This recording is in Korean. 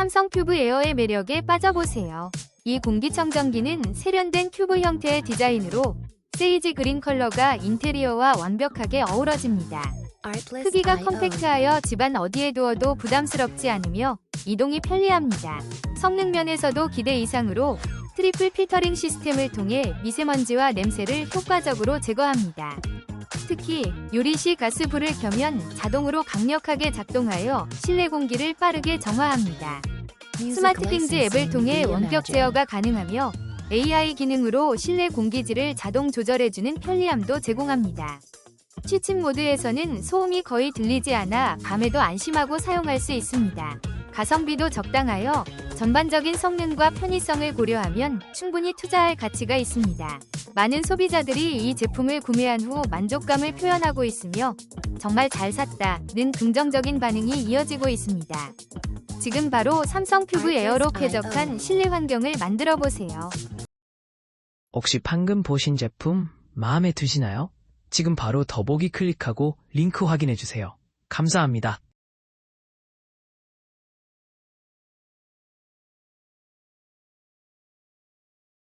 삼성 큐브 에어의 매력에 빠져보세요. 이 공기청정기는 세련된 큐브 형태의 디자인으로 세이지 그린 컬러가 인테리어와 완벽하게 어우러집니다. 크기가 컴팩트하여 집안 어디에 두어도 부담스럽지 않으며 이동이 편리합니다. 성능 면에서도 기대 이상으로 트리플 필터링 시스템을 통해 미세먼지와 냄새를 효과적으로 제거합니다. 특히 요리 시 가스불을 켜면 자동으로 강력하게 작동하여 실내 공기를 빠르게 정화합니다. 스마트핑즈 앱을 통해 원격 제어가 가능하며 AI 기능으로 실내 공기질을 자동 조절해주는 편리함도 제공합니다. 취침 모드에서는 소음이 거의 들리지 않아 밤에도 안심하고 사용할 수 있습니다. 가성비도 적당하여 전반적인 성능과 편의성을 고려하면 충분히 투자할 가치가 있습니다. 많은 소비자들이 이 제품을 구매한 후 만족감을 표현하고 있으며 정말 잘 샀다는 긍정적인 반응이 이어지고 있습니다. 지금 바로 삼성 큐브 에어로 쾌적한 실내 환경을 만들어 보세요. 혹시 방금 보신 제품 마음에 드시나요? 지금 바로 더보기 클릭하고 링크 확인해 주세요. 감사합니다.